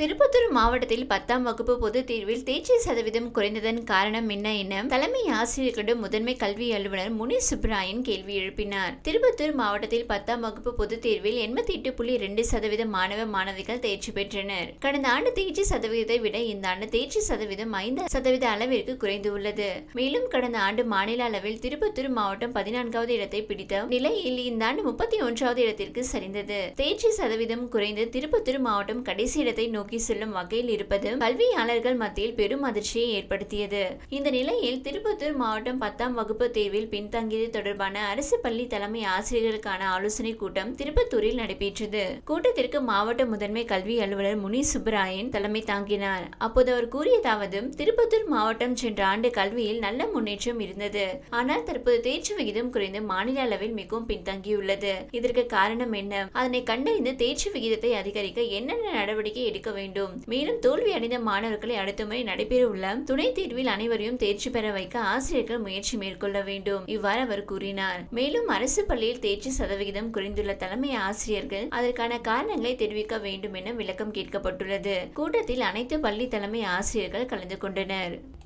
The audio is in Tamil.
திருப்பத்தூர் மாவட்டத்தில் பத்தாம் வகுப்பு பொதுத் தேர்வில் தேர்ச்சி சதவீதம் குறைந்ததன் காரணம் என்ன என தலைமை ஆசிரியர்களிடம் முதன்மை கல்வி அலுவலர் முனி சுப்ராயன் கேள்வி எழுப்பினார். திருப்பத்தூர் மாவட்டத்தில் பத்தாம் வகுப்பு பொதுத் தேர்வில் எண்பத்தி எட்டு புள்ளி ரெண்டு சதவீதம் மாணவ மாணவிகள் தேர்ச்சி பெற்றனர். கடந்த ஆண்டு தேர்ச்சி சதவீதத்தை விட இந்த ஆண்டு தேர்ச்சி சதவீதம் ஐந்து சதவீத அளவிற்கு குறைந்துள்ளது மேலும் கடந்த ஆண்டு மாநில அளவில் திருப்பத்தூர் மாவட்டம் பதினான்காவது இடத்தை பிடித்த நிலையில் இந்த ஆண்டு முப்பத்தி ஒன்றாவது இடத்திற்கு சரிந்தது. தேர்ச்சி சதவீதம் குறைந்து திருப்பத்தூர் மாவட்டம் கடைசி இடத்தை நோக்கி நோக்கி செல்லும் வகையில் இருப்பது கல்வியாளர்கள் மத்தியில் பெரும் அதிர்ச்சியை ஏற்படுத்தியது. இந்த நிலையில் திருப்பத்தூர் மாவட்டம் பத்தாம் வகுப்பு தேர்வில் பின்தங்கியது தொடர்பான அரசு பள்ளி தலைமை ஆசிரியர்களுக்கான ஆலோசனை கூட்டம் திருப்பத்தூரில் நடைபெற்றது. கூட்டத்திற்கு மாவட்ட முதன்மை கல்வி அலுவலர் முனி சுப்பராயன் தலைமை தாங்கினார். அப்போது அவர் கூறியதாவது திருப்பத்தூர் மாவட்டம் சென்ற ஆண்டு கல்வியில் நல்ல முன்னேற்றம் இருந்தது. ஆனால் தற்போது தேர்ச்சி விகிதம் குறைந்து மாநில அளவில் மிகவும் பின்தங்கியுள்ளது. இதற்கு காரணம் என்ன? அதனை கண்டறிந்து தேர்ச்சி விகிதத்தை அதிகரிக்க என்னென்ன நடவடிக்கை எடுக்க வேண்டும். மேலும் தோல்வி அடைந்த மாணவர்களை அடுத்த முறை நடைபெறவுள்ள துணைத் தேர்வில் அனைவரையும் தேர்ச்சி பெற வைக்க ஆசிரியர்கள் முயற்சி மேற்கொள்ள வேண்டும். இவ்வாறு அவர் கூறினார். மேலும் அரசு பள்ளியில் தேர்ச்சி சதவிகிதம் குறைந்துள்ள தலைமை ஆசிரியர்கள் அதற்கான காரணங்களை தெரிவிக்க வேண்டும் என விளக்கம் கேட்கப்பட்டுள்ளது. கூட்டத்தில் அனைத்து பள்ளி தலைமை ஆசிரியர்கள் கலந்து கொண்டனர்.